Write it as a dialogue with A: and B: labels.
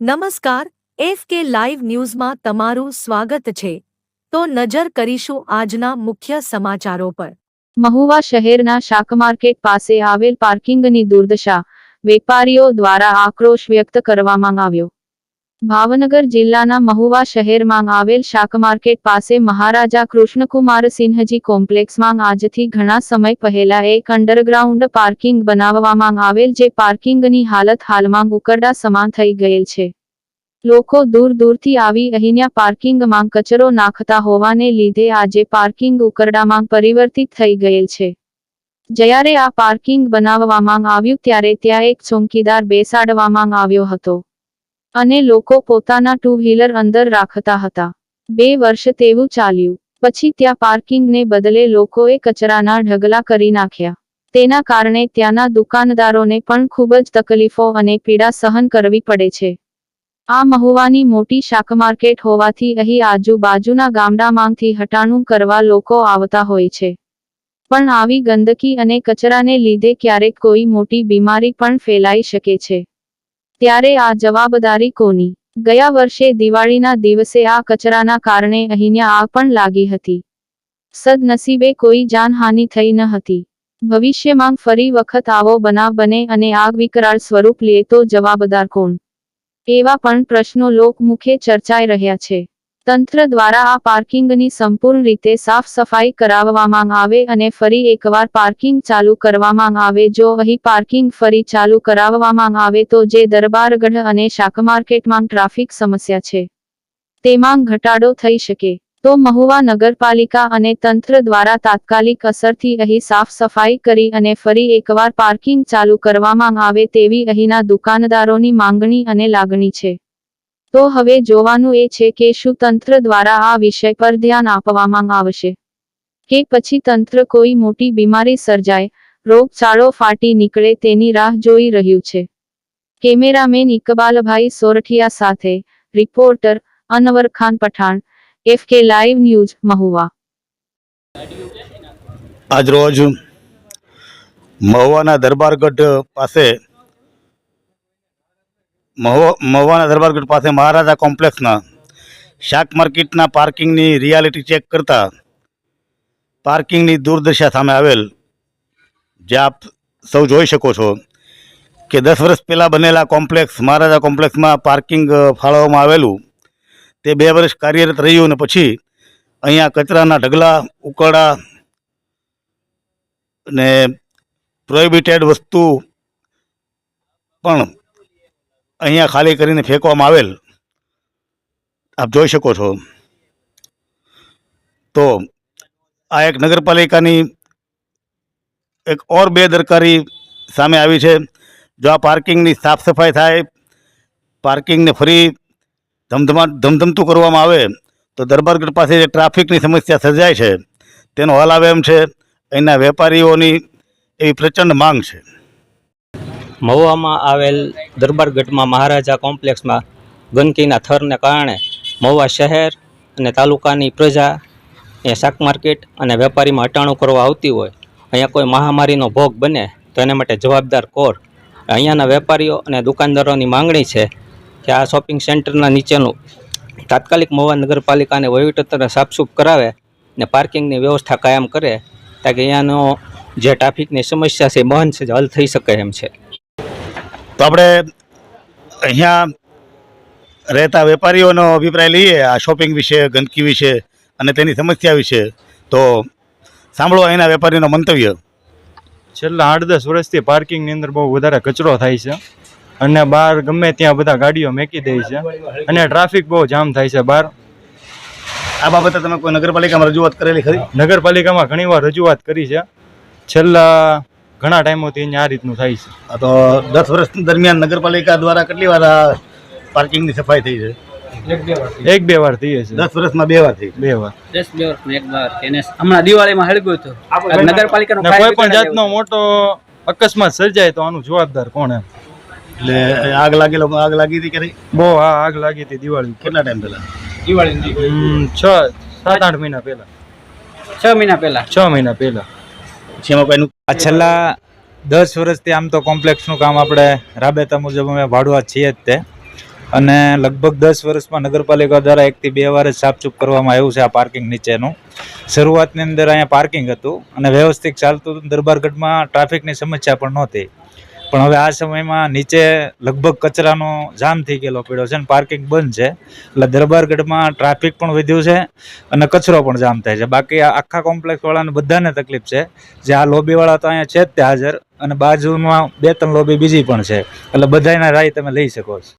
A: નમસ્કાર, F K live ન્યૂઝમાં તમારું સ્વાગત છે. તો નજર કરીશું આજના મુખ્ય સમાચારો પર.
B: મહુવા શહેરના શાકમાર્કેટ પાસે આવેલ પાર્કિંગની દુર્દશા. વેપારીઓ દ્વારા આક્રોશ વ્યક્ત કરવામાં આવ્યો. ભાવનગર જિલ્લાના મહુવા શહેરમાં આવેલ શાકમાર્કેટ પાસે મહારાજા કૃષ્ણકુમાર સિંહજી કોમ્પ્લેક્સમાં આજથી ઘણા સમય પહેલા એક અંડરગ્રાઉન્ડ પાર્કિંગ બનાવવામાં આવેલ જે પાર્કિંગની હાલત હાલમાં ઉકરડા સમાન થઈ ગયેલ છે. લોકો દૂર દૂરથી આવી અહીંયા પાર્કિંગમાં કચરો નાખતા હોવાને લીધે આજે પાર્કિંગ ઉકરડામાં પરિવર્તિત થઈ ગયેલ છે. જ્યારે આ પાર્કિંગ બનાવવામાં આવ્યું ત્યારે ત્યાં એક ચોંકીદાર બેસાડવામાં આવ્યો હતો. અને લોકો પોતાના ટુ વ્હીલર અંદર રાખતા હતા. બે વર્ષ તેવું ચાલ્યું. પછી ત્યાં પાર્કિંગને બદલે લોકોએ કચરાના ઢગલા કરી નાખ્યા. તેના કારણે ત્યાંના દુકાનદારોને પણ ખૂબ જ તકલીફો અને પીડા સહન કરવી પડે છે. આ મહુવાની મોટી શાક માર્કેટ હોવાથી અહીં આજુબાજુના ગામડામાંથી હટાણું કરવા લોકો આવતા હોય છે. પણ આવી ગંદકી અને કચરાને લીધે ક્યારેક કોઈ મોટી બીમારી પણ ફેલાઈ શકે છે. ત્યારે આ જવાબદારી કોની? ગયા વર્ષે દિવાળીના દિવસે આ કચરાના કારણે અહીંયા આગ પણ લાગી હતી. સદનસીબે કોઈ જાનહાનિ થઈ ન હતી. ભવિષ્યમાં ફરી વખત આવો બનાવ બને અને આગ વિકરાળ સ્વરૂપ લે તો જવાબદાર કોણ? એવા પણ પ્રશ્નો લોકમુખે ચર્ચાઈ રહ્યા છે. તંત્ર દ્વારા આ પાર્કિંગની સંપૂર્ણ રીતે સાફ સફાઈ કરાવવામાં આવે અને ફરી એકવાર પાર્કિંગ ચાલુ કરવામાં આવે. જો અહીં પાર્કિંગ ફરી ચાલુ કરાવવામાં આવે તો જે દરબારગઢ અને શાકમાર્કેટમાં ટ્રાફિક સમસ્યા છે, તેમાં ઘટાડો થઈ શકે. તો મહુવા નગરપાલિકા અને તંત્ર દ્વારા તાત્કાલિક અસરથી અહીં સાફ સફાઈ કરી અને ફરી એકવાર પાર્કિંગ ચાલુ કરવામાં આવે તેવી અહીંના દુકાનદારોની માંગણી અને લાગણી છે. તો હવે જોવાનું એ છે કે શું તંત્ર દ્વારા આ વિષય પર ધ્યાન આપવામાં આવશે. કે પછી તંત્ર કોઈ મોટી બીમારી સર્જાય, રોગચાળો ફાટી નીકળે તેની રાહ જોઈ રહ્યું છે. કેમેરામેન ઇકબાલભાઈ સોરઠિયા સાથે reporter Anwar Khan Pathan, F K live news Mahuva.
C: આજરોજ મહુવાના દરબારગઢ પાસે મહુવા મહુવાના દરબારગઢ પાસે મહારાજા કોમ્પ્લેક્સના શાક માર્કેટના પાર્કિંગની રિયાલિટી ચેક કરતાં પાર્કિંગની દુર્દશા સામે આવેલ, જે આપ સૌ જોઈ શકો છો કે દસ વર્ષ પહેલાં બનેલા કોમ્પ્લેક્સ, મહારાજા કોમ્પ્લેક્સમાં પાર્કિંગ ફાળવવામાં આવેલું. તે બે વર્ષ કાર્યરત રહ્યું અને પછી અહીંયા કચરાના ઢગલા ઉકળા ને પ્રોહિબિટેડ વસ્તુ પણ અહીંયા ખાલી કરીને ફેંકવામાં આવેલ, આપ જોઈ શકો છો. તો આ એક નગરપાલિકાની એક ઓર બેદરકારી સામે આવી છે, જો આ પાર્કિંગની સાફ સફાઈ થાય, પાર્કિંગને ફરી ધમધમા, ધમધમતું કરવામાં આવે, તો દરબારગઢ પાસે જે ટ્રાફિકની સમસ્યા સર્જાય છે, તેનો હલ આવે એમ છે. અહીંના વેપારીઓની એવી પ્રચંડ માંગ છે.
D: મહુવામાં આવેલ દરબારગઢમાં મહારાજા કોમ્પ્લેક્સમાં ગંદકીના થરને કારણે મહુવા શહેર અને તાલુકાની પ્રજા એ શાક માર્કેટ અને વેપારીમાં અટાણું કરવા આવતી હોય, અહીંયા કોઈ મહામારીનો ભોગ બને તો એના માટે જવાબદાર કોર. અહીંયાના વેપારીઓ અને દુકાનદારોની માંગણી છે કે આ શોપિંગ સેન્ટરના નીચેનું તાત્કાલિક મહુવા નગરપાલિકાને વહીવટતંત્ર સાફસૂફ કરાવે ને પાર્કિંગની વ્યવસ્થા કાયમ કરે, તાકે અહીંયાનો જે ટ્રાફિકની સમસ્યા છે એ બહન છે, હલ થઈ શકે એમ છે.
C: તો આપણે અહીંયા રહેતા વેપારીઓનો અભિપ્રાય લઈએ આ શોપિંગ વિશે ગંદકી વિશે અને તેની સમસ્યા વિશે. તો સાંભળો અહીંના વેપારીનો મંતવ્ય.
E: છેલ્લા આઠ દસ વર્ષથી પાર્કિંગની અંદર બહુ વધારે કચરો થાય છે અને બહાર ગમે ત્યાં બધા ગાડીઓ મેકી દે છે અને ટ્રાફિક બહુ જામ થાય છે બહાર.
C: આ બાબતે તમે કોઈ નગરપાલિકામાં રજૂઆત કરેલી ખરી?
E: નગરપાલિકામાં ઘણીવાર રજૂઆત કરી છે. છેલ્લા ઘણા ટાઈમોથી અહીંયા આ રીતનું થાય છે.
C: આ તો દસ વર્ષ દરમિયાન નગરપાલિકા દ્વારા કેટલી વાર આ પાર્કિંગની સફાઈ થઈ છે?
E: એક બે વાર થઈ છે.
C: દસ વર્ષમાં બે વાર થઈ
E: બે વાર.
F: દસ બે વર્ષમાં એક વાર એને હમણાં દિવાળીમાં હળગ્યું હતું. નગરપાલિકાનો
E: કોઈ પણ જાતનો મોટો અકસ્માત સર્જાય તો આનું જવાબદાર કોણ એમ?
C: એટલે આગ લાગેલો આગ લાગી હતી ક્યારે
E: બહુ હા આગ લાગી હતી દિવાળી
C: કેટલા ટાઈમ પહેલા?
E: દિવાળી છ સાત આઠ મહિના પહેલા.
F: છ મહિના પહેલા.
E: છ મહિના પહેલા.
C: કોઈ
G: આ છેલ્લા દસ વર્ષથી આમ તો કોમ્પ્લેક્સનું કામ આપણે રાબેતા મુજબ અમે ભાડવા છીએ જ તે. અને લગભગ દસ વર્ષમાં નગરપાલિકા દ્વારા એકથી બે વાર જ સાફસૂફ કરવામાં આવ્યું છે આ પાર્કિંગ નીચેનું. શરૂઆતની અંદર અહીંયા પાર્કિંગ હતું અને વ્યવસ્થિત ચાલતું હતું દરબારગઢમાં ટ્રાફિકની સમસ્યા પણ નહોતી. પણ હવે આ સમયમાં નીચે લગભગ કચરાનો જામ થઈ ગયેલો પડ્યો છે અને પાર્કિંગ બંધ છે. એટલે દરબારગઢમાં ટ્રાફિક પણ વધ્યું છે અને કચરો પણ જામ થાય છે. બાકી આખા કોમ્પ્લેક્સવાળાને બધાને તકલીફ છે. જે આ લોબીવાળા તો અહીંયા છે જ તે હાજર અને બાજુમાં બે ત્રણ લોબી બીજી પણ છે. એટલે બધાના રાય તમે લઈ શકો છો.